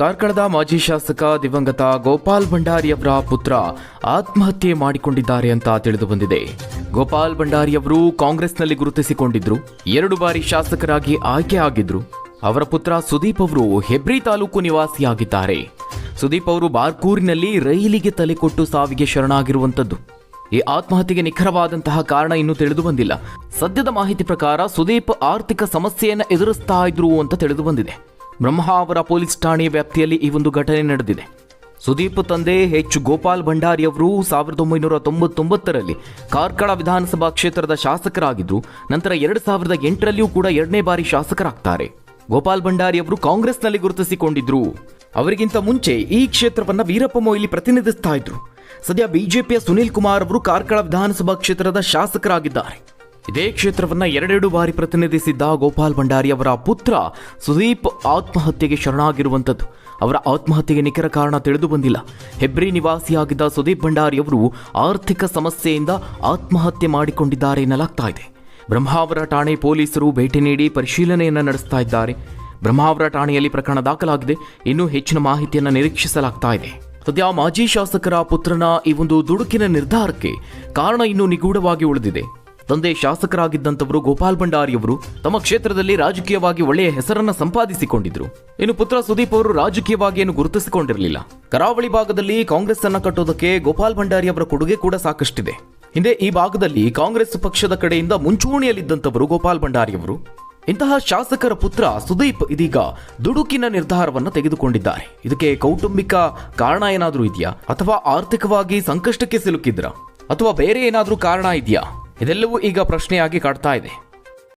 ಕಾರ್ಕಳದ ಮಾಜಿ ಶಾಸಕ ದಿವಂಗತ ಗೋಪಾಲ್ ಭಂಡಾರಿಯವರ ಪುತ್ರ ಆತ್ಮಹತ್ಯೆ ಮಾಡಿಕೊಂಡಿದ್ದಾರೆ ಅಂತ ತಿಳಿದು ಬಂದಿದೆ. ಗೋಪಾಲ್ ಭಂಡಾರಿಯವರು ಕಾಂಗ್ರೆಸ್ನಲ್ಲಿ ಗುರುತಿಸಿಕೊಂಡಿದ್ರು. ಎರಡು ಬಾರಿ ಶಾಸಕರಾಗಿ ಆಯ್ಕೆ ಆಗಿದ್ರು. ಅವರ ಪುತ್ರ ಸುದೀಪ್ ಅವರು ಹೆಬ್ರಿ ತಾಲೂಕು ನಿವಾಸಿಯಾಗಿದ್ದಾರೆ. ಸುದೀಪ್ ಅವರು ಬಾರ್ಕೂರಿನಲ್ಲಿ ರೈಲಿಗೆ ತಲೆ ಕೊಟ್ಟು ಸಾವಿಗೆ ಶರಣಾಗಿರುವಂತದ್ದು ಈ ಆತ್ಮಹತ್ಯೆಗೆ ನಿಖರವಾದಂತಹ ಕಾರಣ ಇನ್ನೂ ತಿಳಿದು ಬಂದಿಲ್ಲ. ಸದ್ಯದ ಮಾಹಿತಿ ಪ್ರಕಾರ ಸುದೀಪ್ ಆರ್ಥಿಕ ಸಮಸ್ಯೆಯನ್ನು ಎದುರಿಸ್ತಾ ಇದ್ರು ಅಂತ ತಿಳಿದು ಬಂದಿದೆ. ಬ್ರಹ್ಮಾವರ ಪೊಲೀಸ್ ಠಾಣೆ ವ್ಯಾಪ್ತಿಯಲ್ಲಿ ಈ ಒಂದು ಘಟನೆ ನಡೆದಿದೆ. ಸುದೀಪ್ ತಂದೆ ಎಚ್ ಗೋಪಾಲ್ ಭಂಡಾರಿ ಅವರು ಸಾವಿರದ ಒಂಬೈನೂರ ತೊಂಬತ್ತೊಂಬತ್ತರಲ್ಲಿ ಕಾರ್ಕಳ ವಿಧಾನಸಭಾ ಕ್ಷೇತ್ರದ ಶಾಸಕರಾಗಿದ್ದು, ನಂತರ ಎರಡು ಸಾವಿರದ ಎಂಟರಲ್ಲಿಯೂ ಕೂಡ ಎರಡನೇ ಬಾರಿ ಶಾಸಕರಾಗ್ತಾರೆ. ಗೋಪಾಲ್ ಭಂಡಾರಿ ಅವರು ಕಾಂಗ್ರೆಸ್ನಲ್ಲಿ ಗುರುತಿಸಿಕೊಂಡಿದ್ರು. ಅವರಿಗಿಂತ ಮುಂಚೆ ಈ ಕ್ಷೇತ್ರವನ್ನ ವೀರಪ್ಪ ಮೊಯ್ಲಿ ಪ್ರತಿನಿಧಿಸ್ತಾ ಇದ್ರು. ಸದ್ಯ ಬಿಜೆಪಿಯ ಸುನೀಲ್ ಕುಮಾರ್ ಅವರು ಕಾರ್ಕಳ ವಿಧಾನಸಭಾ ಕ್ಷೇತ್ರದ ಶಾಸಕರಾಗಿದ್ದಾರೆ. ಇದೇ ಕ್ಷೇತ್ರವನ್ನ ಎರಡೆರಡು ಬಾರಿ ಪ್ರತಿನಿಧಿಸಿದ್ದ ಗೋಪಾಲ್ ಭಂಡಾರಿ ಅವರ ಪುತ್ರ ಸುದೀಪ್ ಆತ್ಮಹತ್ಯೆಗೆ ಶರಣಾಗಿರುವಂಥದ್ದು. ಅವರ ಆತ್ಮಹತ್ಯೆಗೆ ನಿಖರ ಕಾರಣ ತಿಳಿದು ಬಂದಿಲ್ಲ. ಹೆಬ್ರಿ ನಿವಾಸಿಯಾಗಿದ್ದ ಸುದೀಪ್ ಭಂಡಾರಿ ಅವರು ಆರ್ಥಿಕ ಸಮಸ್ಯೆಯಿಂದ ಆತ್ಮಹತ್ಯೆ ಮಾಡಿಕೊಂಡಿದ್ದಾರೆ ಎನ್ನಲಾಗ್ತಾ ಇದೆ. ಬ್ರಹ್ಮಾವರ ಠಾಣೆ ಪೊಲೀಸರು ಭೇಟಿ ನೀಡಿ ಪರಿಶೀಲನೆಯನ್ನು ನಡೆಸ್ತಾ ಇದ್ದಾರೆ. ಬ್ರಹ್ಮಾವರ ಠಾಣೆಯಲ್ಲಿ ಪ್ರಕರಣ ದಾಖಲಾಗಿದೆ. ಇನ್ನೂ ಹೆಚ್ಚಿನ ಮಾಹಿತಿಯನ್ನು ನಿರೀಕ್ಷಿಸಲಾಗ್ತಾ ಇದೆ. ಸದ್ಯ ಮಾಜಿ ಶಾಸಕರ ಪುತ್ರನ ಈ ಒಂದು ದುಡುಕಿನ ನಿರ್ಧಾರಕ್ಕೆ ಕಾರಣ ಇನ್ನೂ ನಿಗೂಢವಾಗಿ ಉಳಿದಿದೆ. ತಂದೆ ಶಾಸಕರಾಗಿದ್ದಂಥವರು ಗೋಪಾಲ್ ಭಂಡಾರಿಯವರು ತಮ್ಮ ಕ್ಷೇತ್ರದಲ್ಲಿ ರಾಜಕೀಯವಾಗಿ ಒಳ್ಳೆಯ ಹೆಸರನ್ನ ಸಂಪಾದಿಸಿಕೊಂಡಿದ್ರು. ಇನ್ನು ಪುತ್ರ ಸುದೀಪ್ ಅವರು ರಾಜಕೀಯವಾಗಿ ಏನು ಗುರುತಿಸಿಕೊಂಡಿರಲಿಲ್ಲ. ಕರಾವಳಿ ಭಾಗದಲ್ಲಿ ಕಾಂಗ್ರೆಸ್ ಅನ್ನ ಕಟ್ಟೋದಕ್ಕೆ ಗೋಪಾಲ್ ಭಂಡಾರಿ ಅವರ ಕೊಡುಗೆ ಕೂಡ ಸಾಕಷ್ಟಿದೆ. ಹಿಂದೆ ಈ ಭಾಗದಲ್ಲಿ ಕಾಂಗ್ರೆಸ್ ಪಕ್ಷದ ಕಡೆಯಿಂದ ಮುಂಚೂಣಿಯಲ್ಲಿದ್ದಂಥವರು ಗೋಪಾಲ್ ಭಂಡಾರಿಯವರು. ಇಂತಹ ಶಾಸಕರ ಪುತ್ರ ಸುದೀಪ್ ಇದೀಗ ದುಡುಕಿನ ನಿರ್ಧಾರವನ್ನು ತೆಗೆದುಕೊಂಡಿದ್ದಾರೆ. ಇದಕ್ಕೆ ಕೌಟುಂಬಿಕ ಕಾರಣ ಏನಾದರೂ ಇದೆಯಾ? ಅಥವಾ ಆರ್ಥಿಕವಾಗಿ ಸಂಕಷ್ಟಕ್ಕೆ ಸಿಲುಕಿದ್ರ? ಅಥವಾ ಬೇರೆ ಏನಾದರೂ ಕಾರಣ ಇದೆಯಾ? ಇದೆಲ್ಲವೂ ಈಗ ಪ್ರಶ್ನೆಯಾಗಿ ಕಾಡ್ತಾ ಇದೆ.